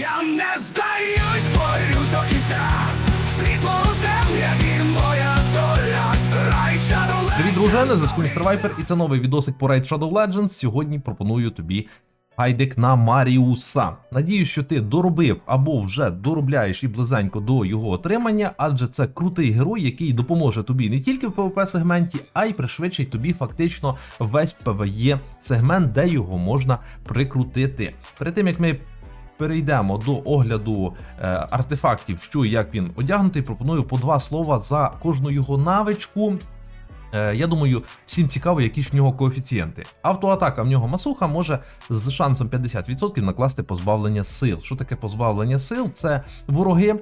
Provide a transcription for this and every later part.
Я не здаюсь, борюсь до кінця. Світло темряві, моя доля. Рай Shadow Привіт, друже, на зв'язку Містер Вайпер, і це новий відосик по Raid Shadow Legends. Сьогодні пропоную тобі гайдик на Маріуса. Надію, що ти доробив або вже доробляєш і близенько до його отримання, адже це крутий герой, який допоможе тобі не тільки в PvP сегменті, а й пришвидшить тобі фактично весь PvE сегмент, де його можна прикрутити. Перед тим як ми перейдемо до огляду е, артефактів, що і як він одягнутий, пропоную по два слова за кожну його навичку. Е, Я думаю, всім цікаво, які ж в нього коефіцієнти. Автоатака в нього масуха може з шансом 50% накласти позбавлення сил. Що таке позбавлення сил? Це вороги.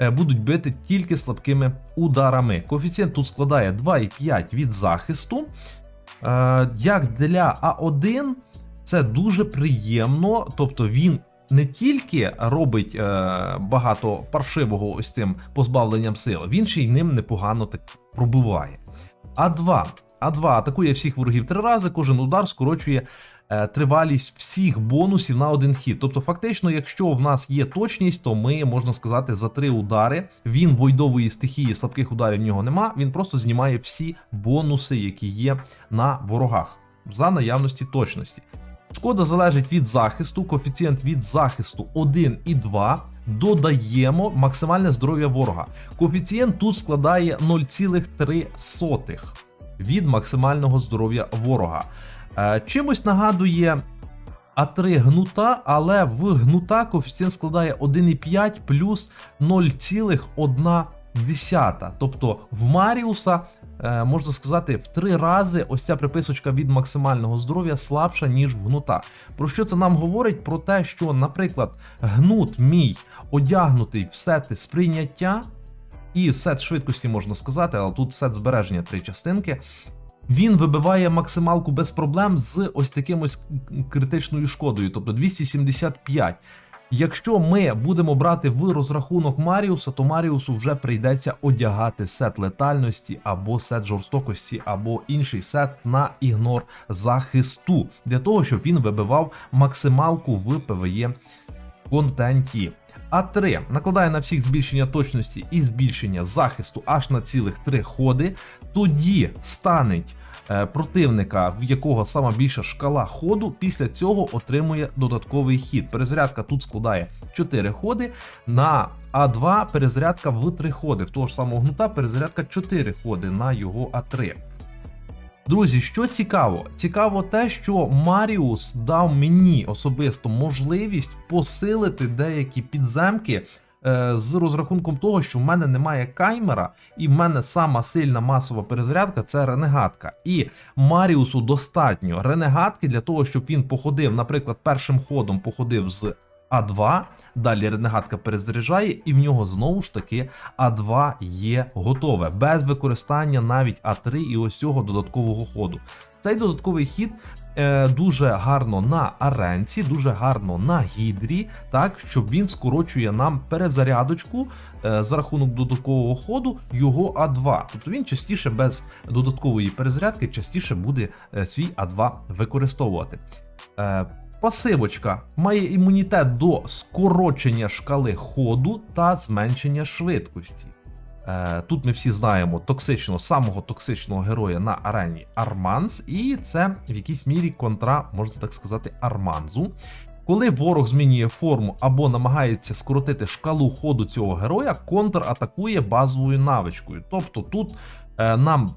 е, Будуть бити тільки слабкими ударами. Коефіцієнт тут складає 2,5 від захисту. Як для А1, це дуже приємно, тобто він не тільки робить е, багато паршивого ось цим позбавленням сил, він ще й ним непогано так пробиває. А2. А2 атакує всіх ворогів три рази, кожен удар скорочує е, тривалість всіх бонусів на один хід. Тобто, фактично, якщо в нас є точність, то ми можна сказати за три удари. Він войдової стихії, слабких ударів в нього нема. Він просто знімає всі бонуси, які є на ворогах за наявності точності. Шкода залежить від захисту, коефіцієнт від захисту 1 і 2. Додаємо максимальне здоров'я ворога. Коефіцієнт тут складає 0,3 від максимального здоров'я ворога. Е, Чимось нагадує А3 гнута, але в гнута коефіцієнт складає 1,5 плюс 0,1. Тобто в Маріуса е, можна сказати, в три рази ось ця приписочка від максимального здоров'я слабша, ніж в гнута. Про що це нам говорить? Про те, що, наприклад, гнут мій одягнутий в сети сприйняття, і сет швидкості можна сказати, але тут сет збереження три частинки. Він вибиває максималку без проблем з ось таким ось критичною шкодою, тобто 275. Якщо ми будемо брати в розрахунок Маріуса, то Маріусу вже прийдеться одягати сет летальності або сет жорстокості, або інший сет на ігнор захисту, для того, щоб він вибивав максималку в ПВЕ контенті. А3 накладає на всіх збільшення точності і збільшення захисту аж на цілих 3 ходи. Тоді станеть е, противника, в якого сама більша шкала ходу, після цього отримує додатковий хід. Перезарядка тут складає 4 ходи. На А2 перезарядка в 3 ходи. В того ж самого гнута перезарядка 4 ходи на його А3. Друзі, що цікаво? Цікаво те, що Маріус дав мені особисто можливість посилити деякі підземки. е, З розрахунком того, що в мене немає каймера, і в мене сама сильна масова перезарядка це ренегатка. І Маріусу достатньо ренегатки для того, щоб він походив, наприклад, першим ходом походив з А2, далі ренегатка перезаряджає, і в нього знову ж таки А2 є готове, без використання навіть А3 і ось цього додаткового ходу. Цей додатковий хід е, дуже гарно на аренці, дуже гарно на гідрі, так щоб він скорочує нам перезарядочку е, за рахунок додаткового ходу його А2. Тобто він частіше без додаткової перезарядки частіше буде е, свій А2 використовувати. Е, Пасивочка має імунітет до скорочення шкали ходу та зменшення швидкості. Е, Тут ми всі знаємо токсичного, самого токсичного героя на арені Арманс, і це в якійсь мірі контра, можна так сказати, Арманзу. Коли ворог змінює форму або намагається скоротити шкалу ходу цього героя, контр атакує базовою навичкою. Тобто тут е, нам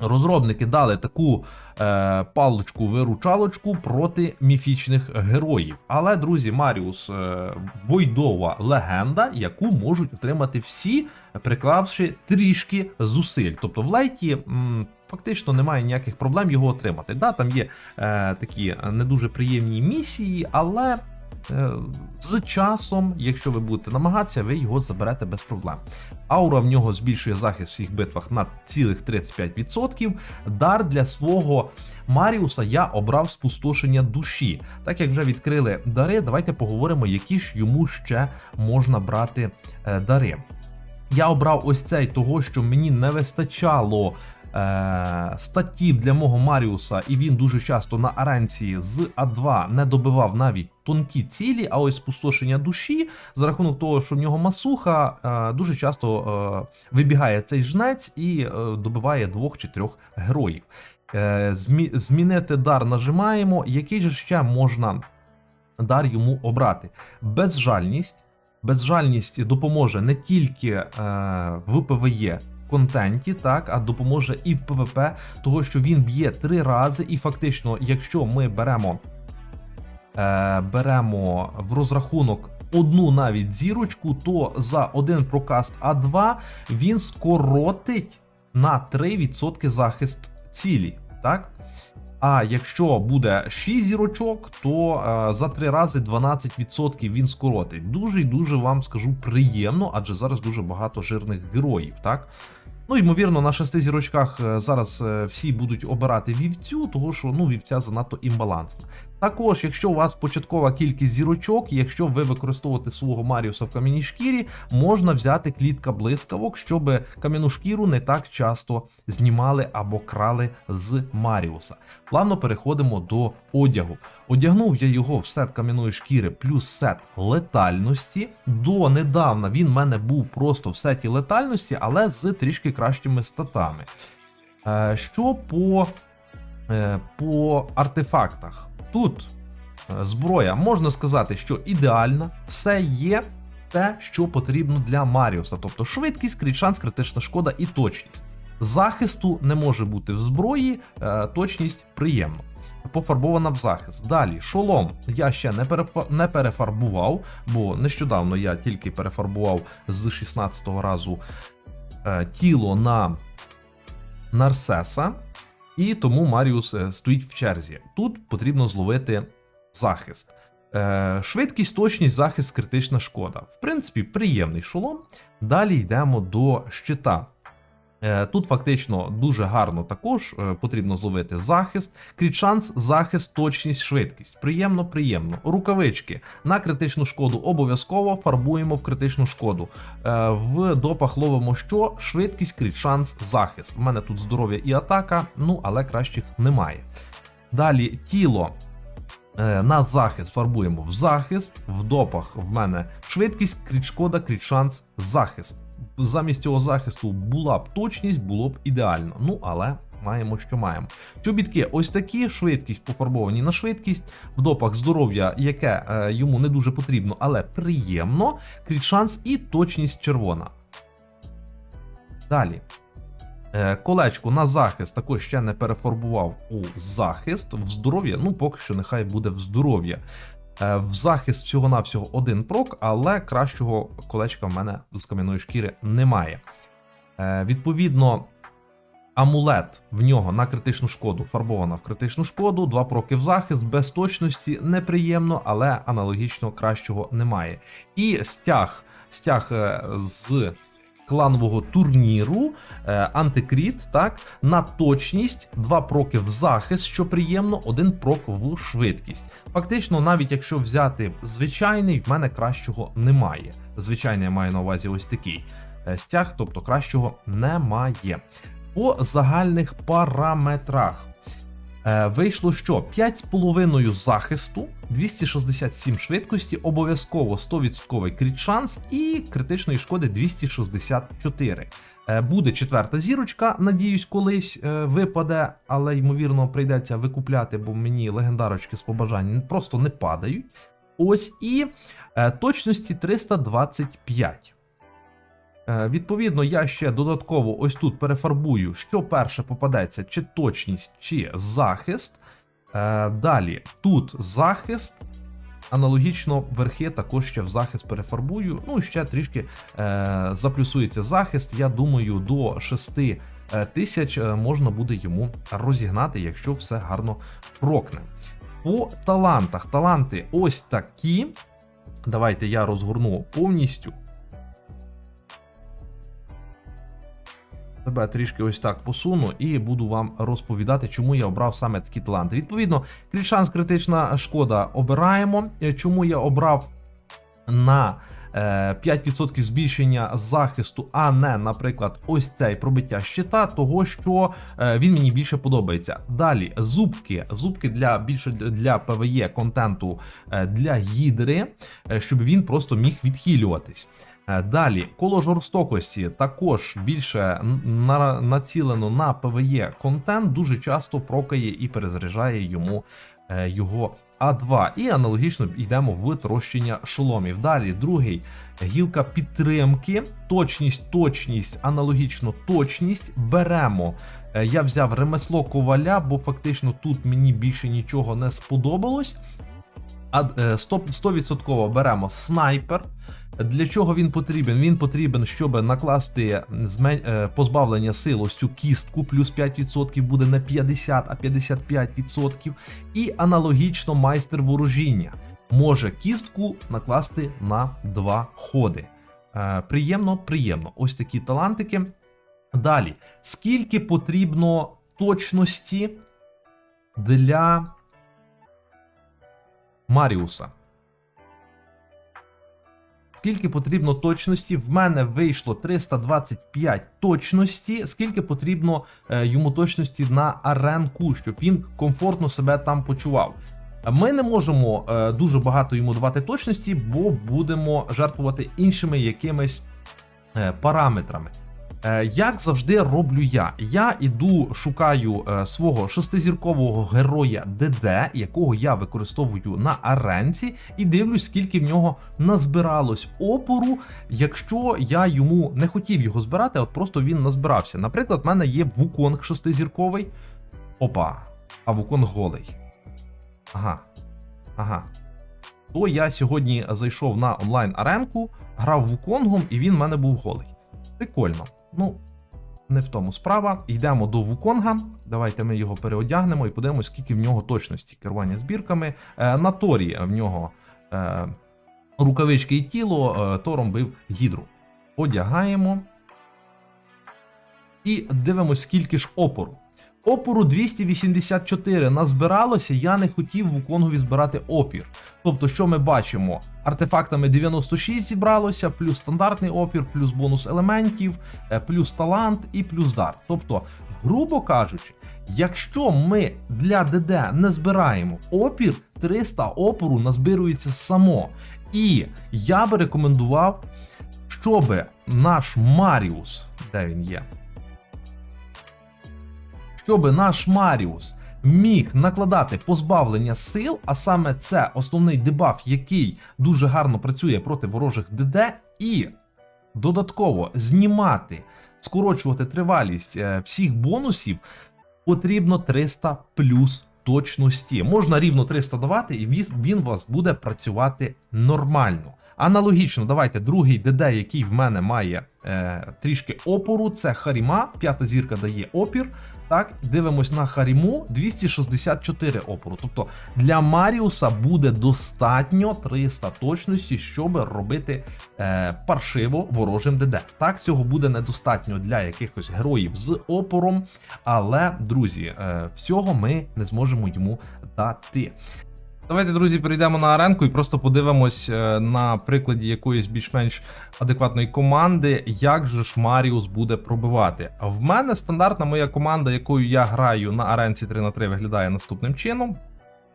розробники дали таку е, паличку-виручалочку проти міфічних героїв. Але, друзі, Маріус е, Войдова легенда, яку можуть отримати всі, приклавши трішки зусиль. Тобто в лейті. м, Фактично немає ніяких проблем його отримати. Да, там є е, такі не дуже приємні місії, але з часом, якщо ви будете намагатися, ви його заберете без проблем. Аура в нього збільшує захист в всіх битвах на цілих 35%. Дар для свого Маріуса я обрав спустошення душі. Так як вже відкрили дари, давайте поговоримо, які ж йому ще можна брати е, дари. Я обрав ось цей того, що мені не вистачало е, статтів для мого Маріуса, і він дуже часто на аренції з А2 не добивав навіть тонкі цілі, а ось спустошення душі за рахунок того, що в нього масуха, е, дуже часто е, вибігає цей жнець і е, добиває двох чи трьох героїв. Е, змі- змінити дар нажимаємо. Який же ще можна дар йому обрати? Безжальність. Безжальність допоможе не тільки е, в ПВЕ контенті, так, а допоможе і в ПВП, того що він б'є три рази, і фактично, якщо ми беремо, е, беремо в розрахунок одну навіть зірочку, то за один прокаст А2 він скоротить на 3% захист цілі. Так? А якщо буде 6 зірочок, то е, за 3 рази 12% він скоротить. Дуже і дуже вам скажу приємно, адже зараз дуже багато жирних героїв, так? Ну, ймовірно, на шести зірочках е, зараз е, всі будуть обирати вівцю, того що ну, вівця занадто імбалансна. Також, якщо у вас початкова кількість зірочок, якщо ви використовуєте свого Маріуса в кам'яній шкірі, можна взяти клітка блискавок, щоб кам'яну шкіру не так часто знімали або крали з Маріуса. Плавно переходимо до одягу. Одягнув я його в сет кам'яної шкіри плюс сет летальності. До недавна він в мене був просто в сеті летальності, але з трішки кращими статами. Е, Що по, по артефактах? Тут е, зброя, можна сказати, що ідеальна, все є те, що потрібно для Маріуса, тобто швидкість, кріт шанс, критична шкода і точність. Захисту не може бути в зброї, е, точність приємно. Пофарбована в захист. Далі, шолом я ще не, не перефарбував, бо нещодавно я тільки перефарбував з 16-го разу е, тіло на Нарсеса, і тому Маріус е, стоїть в черзі. Тут потрібно зловити захист. Е, швидкість, точність, захист, критична шкода. В принципі, приємний шолом. Далі йдемо до щита. Е, Тут фактично дуже гарно також е, потрібно зловити захист, кріт шанс, захист, точність, швидкість. Приємно, приємно. Рукавички на критичну шкоду обов'язково фарбуємо в критичну шкоду. Е, В допах ловимо що? Швидкість, кріт шанс, захист. У мене тут здоров'я і атака, ну але кращих немає. Далі тіло. На захист фарбуємо в захист, в допах в мене швидкість, кріт шанс, захист. Замість цього захисту була б точність, було б ідеально. Ну, але маємо, що маємо. Чобітки, ось такі, швидкість пофарбовані на швидкість, в допах здоров'я, яке е, йому не дуже потрібно, але приємно, кріт шанс і точність червона. Далі. Е, Колечко на захист також ще не перефарбував у захист. В здоров'я, ну поки що нехай буде в здоров'я. Е, В захист всього-навсього один прок, але кращого колечка в мене з кам'яної шкіри немає. Е, Відповідно, амулет в нього на критичну шкоду фарбована в критичну шкоду, два проки в захист, без точності неприємно, але аналогічно кращого немає. І стяг, стяг е, з кланового турніру е, антикріт, так, на точність, два проки в захист, що приємно, один прок в швидкість. Фактично, навіть якщо взяти звичайний, в мене кращого немає. Звичайний я маю на увазі ось такий е, стяг, тобто кращого немає. По загальних параметрах. Е, Вийшло що 5,5 захисту, 267 швидкості, обов'язково 100% кріт шанс і критичної шкоди 264. Е, Буде четверта зірочка, надіюсь, колись е, випаде, але ймовірно прийдеться викупляти, бо мені легендарочки з побажань просто не падають. Ось і точності 325. Е, Відповідно, я ще додатково ось тут перефарбую, що перше попадеться, чи точність, чи захист. Е, Далі тут захист. Аналогічно верхи також ще в захист перефарбую. Ну ще трішки е, заплюсується захист. Я думаю, до 6 е, тисяч можна буде йому розігнати, якщо все гарно прокне. По талантах. Таланти ось такі. Давайте я розгорну повністю. Тебе трішки ось так посуну і буду вам розповідати, чому я обрав саме такі таланти. Відповідно, кріт шанс критична шкода обираємо. Е, Чому я обрав на е, 5% збільшення захисту, а не, наприклад, ось цей пробиття щита, того що е, він мені більше подобається. Далі зубки, зубки для більше для ПВЕ контенту е, для гідри, е, щоб він просто міг відхилюватись. Е, Далі, коло жорстокості також більше на, націлено на ПВЕ контент, дуже часто прокає і перезаряджає йому е, його А2. І аналогічно йдемо в трощення шоломів. Далі, другий гілка підтримки, точність, точність, аналогічно точність. Беремо. Е, Я взяв ремесло коваля, бо фактично тут мені більше нічого не сподобалось. А е, 100%, 100% беремо снайпер. Для чого він потрібен? Він потрібен, щоб накласти е, позбавлення сил ось цю кістку, плюс 5% буде не 50, а 55%. І аналогічно майстер ворожіння може кістку накласти на два ходи. Е, приємно, приємно. Ось такі талантики. Далі, скільки потрібно точності для Маріуса? Скільки потрібно точності? В мене вийшло 325 точності. Скільки потрібно е, йому точності на аренку, щоб він комфортно себе там почував? Ми не можемо е, дуже багато йому давати точності, бо будемо жертвувати іншими якимись е, параметрами. Е, Як завжди роблю я. Я іду шукаю е, свого шестизіркового героя ДД, якого я використовую на аренці, і дивлюсь, скільки в нього назбиралось опору, якщо я йому не хотів його збирати, от просто він назбирався. Наприклад, в мене є Вуконг шестизірковий. Опа, а Вуконг голий. Ага. Ага. То я сьогодні зайшов на онлайн аренку, грав Вуконгом, і він в мене був голий. Прикольно. Ну, не в тому справа. Йдемо до Вуконга. Давайте ми його переодягнемо і подивимось, скільки в нього точності керування збірками. Е, на Торі в нього е, рукавички і тіло, е, Тором бив гідру. Одягаємо. І дивимось, скільки ж опору. Опору 284 назбиралося, я не хотів Вуконгові збирати опір. Тобто, що ми бачимо? Артефактами 96 зібралося, плюс стандартний опір, плюс бонус елементів, е, плюс талант і плюс дар. Тобто, грубо кажучи, якщо ми для ДД не збираємо опір, 300 опору назбирується само. І я би рекомендував, щоб наш Маріус, де він є? Щоб наш Маріус міг накладати позбавлення сил, а саме це основний дебаф, який дуже гарно працює проти ворожих ДД, і додатково знімати, скорочувати тривалість е, всіх бонусів, потрібно 300 плюс точності. Можна рівно 300 давати, і він- у вас буде працювати нормально. Аналогічно, давайте другий ДД, який в мене має трішки опору, це Харіма. П'ята зірка дає опір. Так, дивимось на Харіму 264 опору. Тобто для Маріуса буде достатньо 300 точності, щоб робити е, паршиво ворожим ДД. Так, цього буде недостатньо для якихось героїв з опором, але, друзі, е, всього ми не зможемо йому дати. Давайте, друзі, перейдемо на аренку і просто подивимось е, на прикладі якоїсь більш-менш адекватної команди, як же ж Маріус буде пробивати. А В мене стандартна моя команда, якою я граю на аренці 3 на 3 виглядає наступним чином.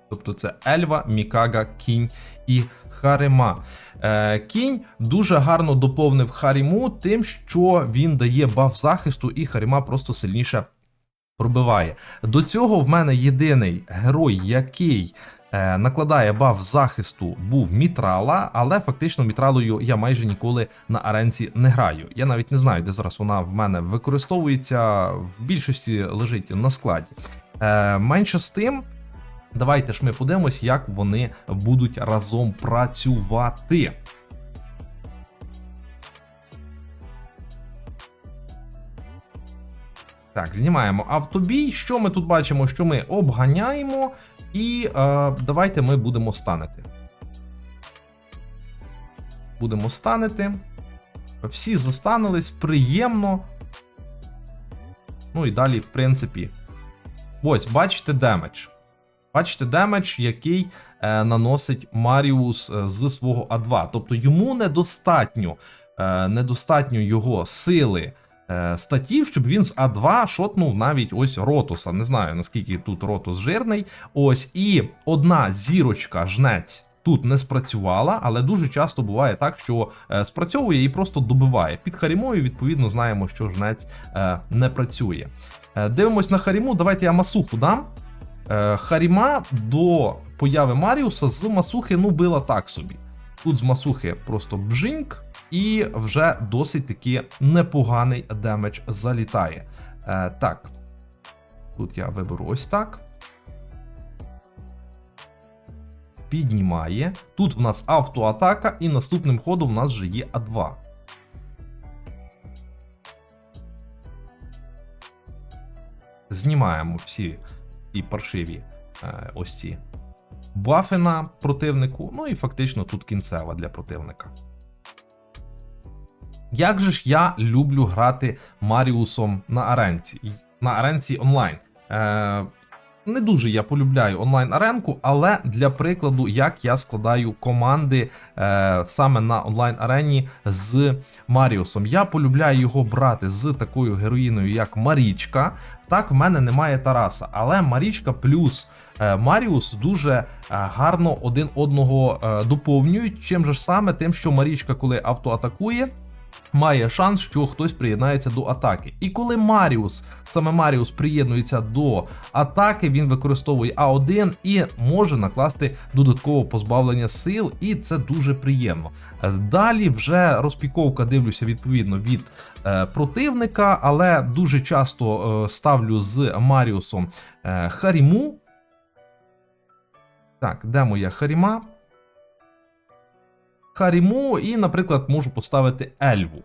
Тобто це Ельва, Мікага, Кінь і Харима. Е, Кінь дуже гарно доповнив Харіму тим, що він дає баф захисту, і Харіма просто сильніше пробиває. До цього в мене єдиний герой, який накладає баф захисту, був Мітрала, але фактично Мітралою я майже ніколи на аренці не граю. Я навіть не знаю, де зараз вона в мене використовується. В більшості лежить на складі. Е, менше з тим. Давайте ж ми подивимось, як вони будуть разом працювати. Так, знімаємо автобій. Що ми тут бачимо? Що ми обганяємо, і е, давайте ми будемо станити. Будемо станити. Всі застанились, приємно. Ну і далі, в принципі. Ось, бачите демедж. Бачите, демедж, який е, наносить Маріус е, з свого А2. Тобто йому недостатньо, е, недостатньо його сили статів, щоб він з А2 шотнув навіть ось Ротуса. Не знаю наскільки тут Ротус жирний. Ось і одна зірочка жнець. Тут не спрацювала, але дуже часто буває так, що е, спрацьовує і просто добиває. Під Харімою, відповідно, знаємо, що жнець е, не працює. Е, дивимось на Харіму. Давайте я масуху дам. Е, Харіма до появи Маріуса з масухи ну била так собі. Тут з масухи просто бжиньк, і вже досить таки непоганий демедж залітає. Е, так. Тут я виберу ось так. Піднімає. Тут в нас автоатака, і наступним ходом в нас вже є А2. Знімаємо всі і паршиві е, ось ці бафи на противнику. Ну і фактично тут кінцева для противника. Як же ж я люблю грати Маріусом на аренці, на аренці онлайн. Е, не дуже я полюбляю онлайн аренку, але для прикладу, як я складаю команди е, саме на онлайн арені з Маріусом. Я полюбляю його брати з такою героїною, як Марічка. Так, в мене немає Тараса, але Марічка плюс е, Маріус дуже е, гарно один одного е, доповнюють. Чим же саме, тим, що Марічка, коли автоатакує, має шанс, що хтось приєднається до атаки. І коли Маріус, саме Маріус приєднується до атаки, він використовує А1 і може накласти додаткове позбавлення сил, і це дуже приємно. Далі вже розпіковка дивлюся відповідно від е, противника, але дуже часто е, ставлю з Маріусом е, Харіму. Так, де моя Харіма? Харіму, і, наприклад, можу поставити Ельву.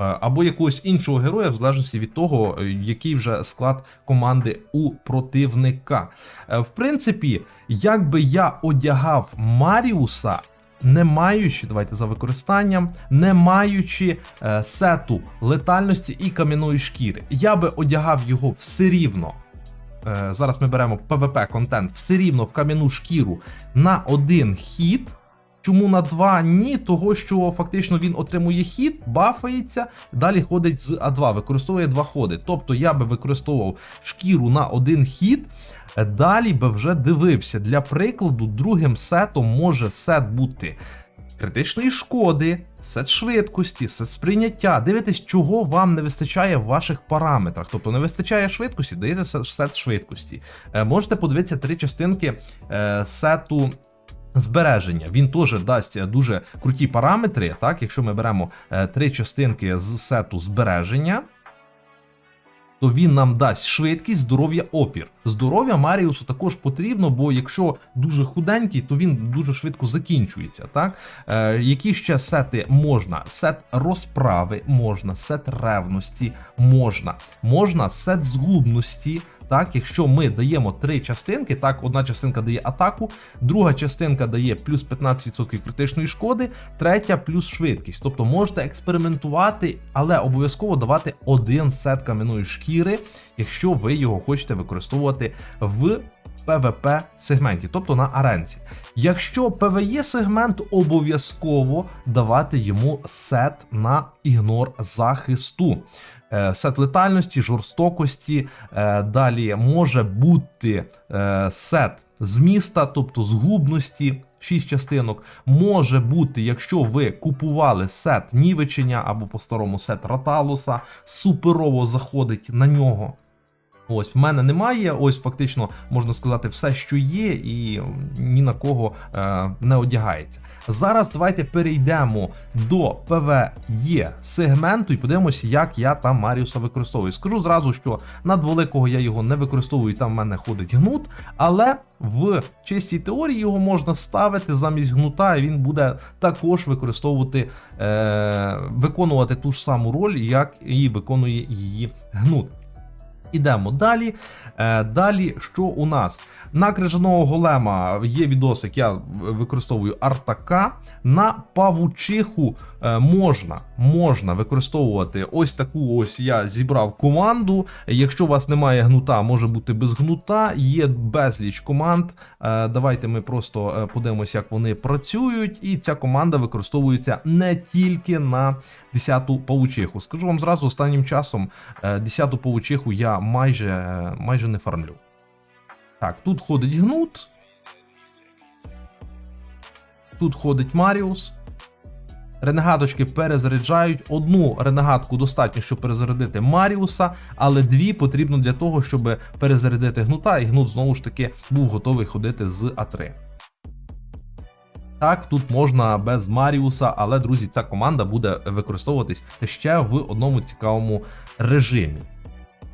Е, Або якогось іншого героя, в залежності від того, е, який вже склад команди у противника. Е, В принципі, як би я одягав Маріуса, не маючи, давайте за використанням, не маючи е, сету летальності і кам'яної шкіри, я би одягав його все рівно. Е, зараз ми беремо PvP контент все рівно в кам'яну шкіру на один хід. Чому на 2 ні? Того, що фактично він отримує хід, бафається, далі ходить з А2, використовує два ходи. Тобто я би використовував шкіру на один хід, далі би вже дивився. Для прикладу, другим сетом може сет бути критичної шкоди, сет швидкості, сет сприйняття. Дивитесь, чого вам не вистачає в ваших параметрах. Тобто не вистачає швидкості, даєте сет швидкості. Е, Можете подивитися три частинки е, сету. Збереження він теж дасть дуже круті параметри. Так, якщо ми беремо е, три частинки з сету збереження, то він нам дасть швидкість, здоров'я, опір. Здоров'я Маріусу також потрібно, бо якщо дуже худенький, то він дуже швидко закінчується. Так? Е, які ще сети можна? Сет розправи можна, сет ревності можна, можна сет згубності. Так, якщо ми даємо три частинки, так, одна частинка дає атаку, друга частинка дає плюс 15% критичної шкоди, третя плюс швидкість. Тобто можете експериментувати, але обов'язково давати один сет кам'яної шкіри, якщо ви його хочете використовувати в PvP сегменті, тобто на аренці. Якщо PvE сегмент, обов'язково давати йому сет на ігнор захисту. Е, Сет летальності, жорстокості. е, Далі може бути сет сет зміста, тобто згубності. 6 частинок може бути, якщо ви купували сет нівечення або по-старому сет Раталуса, суперово заходить на нього. Ось в мене немає. Ось фактично можна сказати все, що є, і ні на кого е, не одягається. Зараз давайте перейдемо до PvE сегменту і подивимося, як я там Маріуса використовую. Скажу зразу, що на дволикого я його не використовую, там в мене ходить гнут, але в чистій теорії його можна ставити замість гнута, і він буде також використовувати, е, виконувати ту ж саму роль, як і виконує її гнут. Ідемо далі. Е, далі, що у нас? На крижаного голема є відосик, я використовую артака. На павучиху е, можна, можна використовувати ось таку ось я зібрав команду. Якщо у вас немає гнута, може бути без гнута. Є безліч команд. Е, давайте ми просто е, подивимося, як вони працюють. І ця команда використовується не тільки на 10-ту павучиху. Скажу вам зразу, останнім часом е, 10-ту павучиху я майже, майже не фармлю. Так, тут ходить гнут. Тут ходить Маріус. Ренегаточки перезаряджають. Одну ренегатку достатньо, щоб перезарядити Маріуса, але дві потрібно для того, щоб перезарядити гнута, і гнут знову ж таки був готовий ходити з А3. Так, тут можна без Маріуса, але, друзі, ця команда буде використовуватись ще в одному цікавому режимі.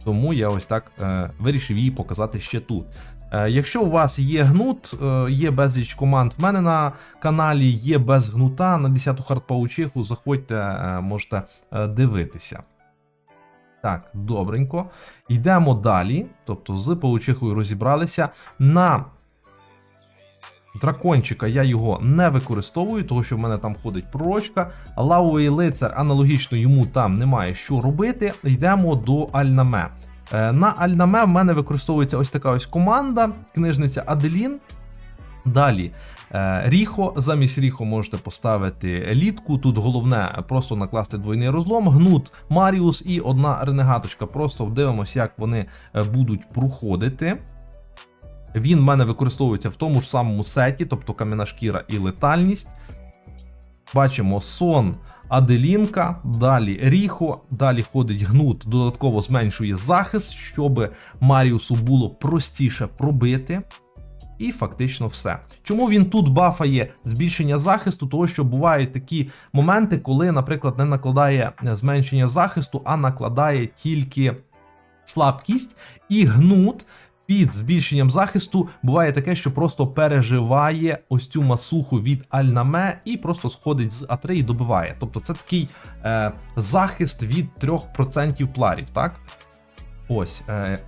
Тому я ось так е, вирішив її показати ще тут. Е, якщо у вас є гнут, е, є безліч команд в мене на каналі, є без гнута на 10-ту хардпаучиху, заходьте, е, можете дивитися. Так, добренько. Йдемо далі. Тобто з паучихою розібралися. На дракончика я його не використовую, тому що в мене там ходить пророчка. Лавовий лицар аналогічно йому там немає що робити. Йдемо до Альнаме. Е, На Альнаме в мене використовується ось така ось команда, книжниця Аделін. Далі. е, Ріхо, замість Ріхо можете поставити літку. Тут головне просто накласти двойний розлом, гнут Маріус і одна ренегаточка. Просто дивимося, як вони е, будуть проходити. Він в мене використовується в тому ж самому сеті, тобто кам'яна шкіра і летальність. Бачимо сон Аделінка, далі Ріхо, далі ходить гнут, додатково зменшує захист, щоб Маріусу було простіше пробити. І фактично все. Чому він тут бафає збільшення захисту? Тому що бувають такі моменти, коли, наприклад, не накладає зменшення захисту, а накладає тільки слабкість і гнут. Під збільшенням захисту буває таке, що просто переживає ось цю масуху від Альнаме і просто сходить з А3 і добиває. Тобто це такий е, захист від 3% пларів, так? Ось. Е,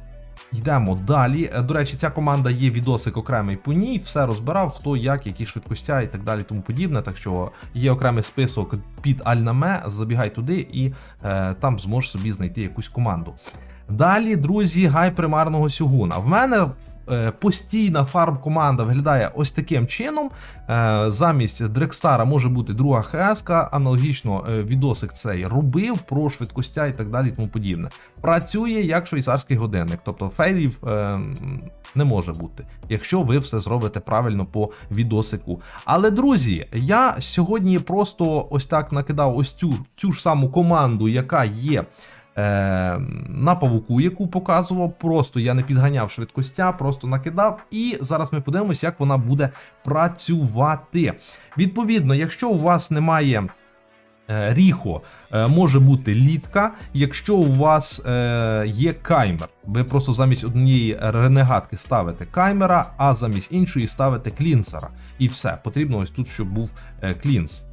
Йдемо далі. Е, До речі, ця команда є відосик окремий по ній, все розбирав, хто як, які швидкостя і так далі, тому подібне. Так що є окремий список під Альнаме, забігай туди і е, там зможеш собі знайти якусь команду. Далі, друзі, гай примарного сюгуна. В мене е, постійна фарм-команда виглядає ось таким чином. Е, замість Дрекстара може бути друга ХСК, аналогічно е, відосик цей робив про швидкостя і так далі, і тому подібне. Працює як швейцарський годинник, тобто фейлів не може бути, якщо ви все зробите правильно по відосику. Але друзі, я сьогодні просто ось так накидав ось цю, цю ж саму команду, яка є. Е, на павуку, яку показував, просто я не підганяв швидкостя, просто накидав. І зараз ми подивимося, як вона буде працювати. Відповідно, якщо у вас немає. е, Ріхо е, може бути літка, якщо у вас є каймер. Ви просто замість однієї ренегатки ставите каймера, а замість іншої ставите клінсера. І все. Потрібно ось тут, щоб був клінс.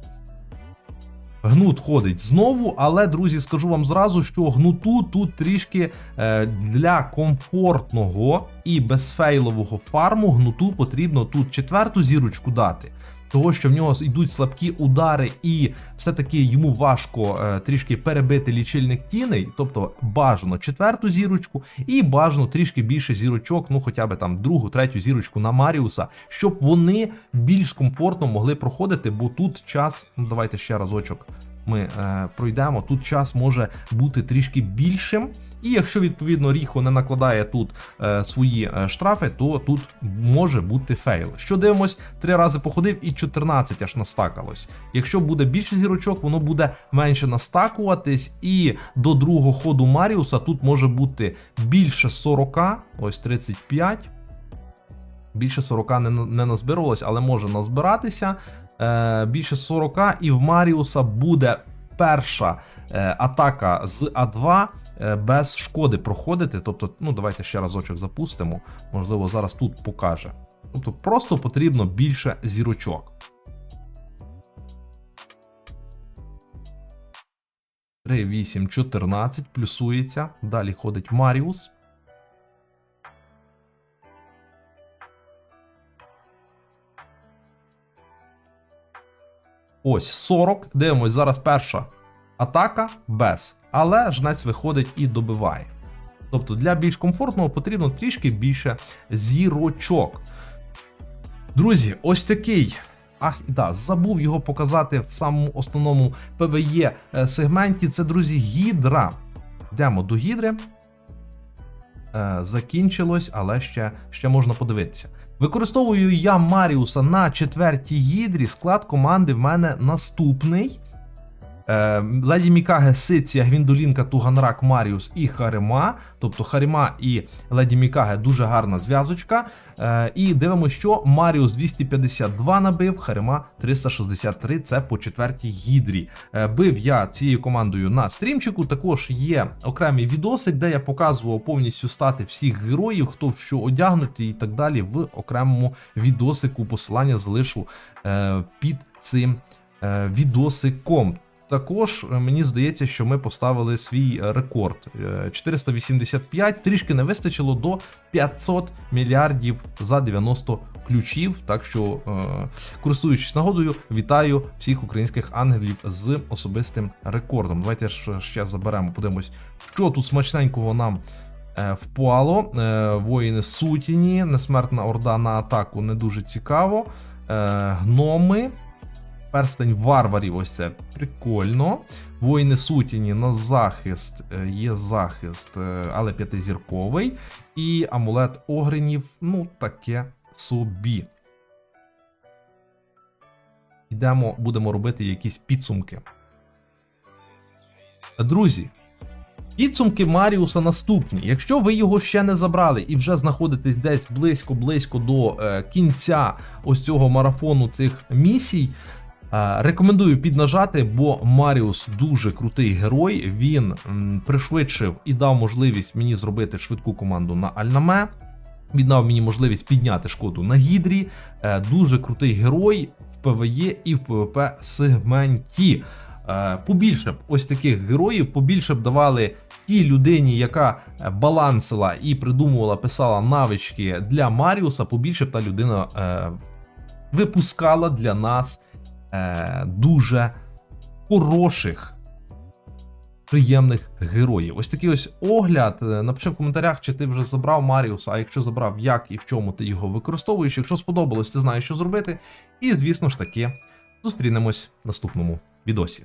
Гнут ходить знову, але, друзі, скажу вам зразу, що гнуту тут трішки е, для комфортного і безфейлового фарму гнуту потрібно тут четверту зірочку дати. Того, що в нього йдуть слабкі удари, і все-таки йому важко е, трішки перебити лічильник тіней, тобто бажано четверту зірочку, і бажано трішки більше зірочок, ну хоча б там другу, третю зірочку на Маріуса, щоб вони більш комфортно могли проходити, бо тут час, ну давайте ще разочок ми е, пройдемо. Тут час може бути трішки більшим. І якщо відповідно Ріхо не накладає тут е, свої е, штрафи, то тут може бути фейл. Що дивимось, три рази походив і 14 аж настакалось. Якщо буде більше зірочок, воно буде менше настакуватись, і до другого ходу Маріуса тут може бути більше 40, ось 35. Більше 40 не, не назбиралось, але може назбиратися. Е, більше 40, і в Маріуса буде перша е, атака з А2 е, Е, без шкоди проходити. Тобто, ну давайте ще разочок запустимо. Можливо, зараз тут покаже. Тобто, просто потрібно більше зірочок. Три, 8, 14, плюсується. Далі ходить Маріус. Ось 40. Дивимось, зараз перша атака без. Але жнець виходить і добиває. Тобто для більш комфортного потрібно трішки більше зірочок. Друзі, ось такий. Ах, і да, забув його показати в самому основному PvE е, сегменті. Це, друзі, гідра. Йдемо до гідри. Е, закінчилось, але ще, ще можна подивитися. Використовую я Маріуса на четвертій гідрі. Склад команди в мене наступний. Е, Леді Мікаге, Сиція, Гвіндолінка, Туганрак, Маріус і Харима. Тобто Харима і Леді Мікаге дуже гарна зв'язочка. Е, І дивимося, що Маріус 252 набив, Харима 363. Це по четвертій гідрі. Е, Бив я цією командою на стрімчику. Також є окремий відосик, де я показував повністю стати всіх героїв, хто в що одягнутий і так далі. В окремому відосику. Посилання залишу під цим відосиком. Також е, мені здається, що ми поставили свій е, рекорд Е, 485, трішки не вистачило до 500 мільярдів за 90 ключів. Так що, е, користуючись нагодою, вітаю всіх українських ангелів з особистим рекордом. Давайте ж ще заберемо, подивимось, що тут смачненького нам. е, Впало, Е, воїни сутіні, несмертна орда на атаку не дуже цікаво. Е, Гноми, Перстень варварів, ось це прикольно. Воїни сутіні на захист е, є захист, е, але п'ятизірковий. І амулет огринів, ну, таке собі. Йдемо, будемо робити якісь підсумки. Друзі, підсумки Маріуса наступні. Якщо ви його ще не забрали і вже знаходитесь десь близько-близько до е, кінця ось цього марафону цих місій. Е, Рекомендую піднажати, бо Маріус дуже крутий герой. Він пришвидшив і дав можливість мені зробити швидку команду на Альнаме. Він дав мені можливість підняти шкоду на Гідрі. Е, Дуже крутий герой в ПВЕ і в ПВП сегменті. Е, Побільше б ось таких героїв, побільше б давали тій людині, яка балансила і придумувала, писала навички для Маріуса, побільше б та людина випускала для нас е, дуже хороших, приємних героїв. Ось такий ось огляд. Е, Напиши в коментарях, чи ти вже забрав Маріуса, а якщо забрав, як і в чому ти його використовуєш. Якщо сподобалось, ти знаєш, що зробити. І, звісно ж таки, зустрінемось в наступному відосі.